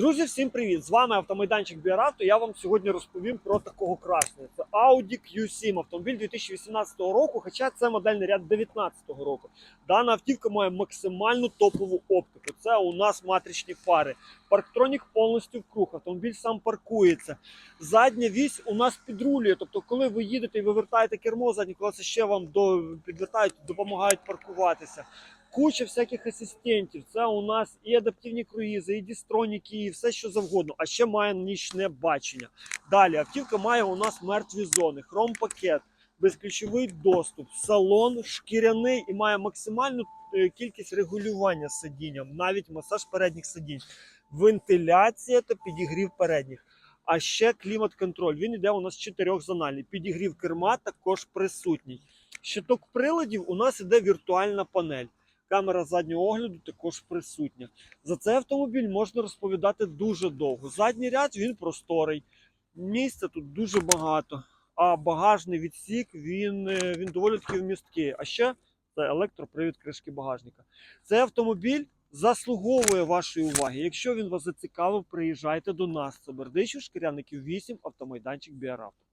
Друзі, всім привіт! З вами автомайданчик Біаравто. Я вам сьогодні розповім про такого красного. Це Audi Q7, автомобіль 2018 року, хоча це модельний ряд 2019 року. Дана автівка має максимальну топову оптику. Це у нас матричні фари. Парктронік повністю в круг. Автомобіль сам паркується. Задня вісь у нас підрулює. Тобто, коли ви їдете і вивертаєте кермо, задні колеса ще вам до підвертають, допомагають паркуватися. Куча всяких асистентів. Це у нас і адаптивні круїзи, і дістроніки, і все що завгодно. А ще має нічне бачення. Далі автівка має у нас мертві зони, хром-пакет, безключовий доступ, салон шкіряний і має максимальну е, кількість регулювання сидінням, навіть масаж передніх сидінь, вентиляція та підігрів передніх. А ще клімат-контроль. Він йде у нас чотирьохзональний. Підігрів керма також присутній. Щиток приладів у нас іде віртуальна панель. Камера заднього огляду також присутня. За цей автомобіль можна розповідати дуже довго. Задній ряд він просторий, місця тут дуже багато. А багажний відсік він, е, він доволі таки вмісткий. А ще це електропривід кришки багажника. Цей автомобіль заслуговує вашої уваги. Якщо він вас зацікавив, приїжджайте до нас. Це Бердичів, Шкіряників 8, автомайданчик Біаравто.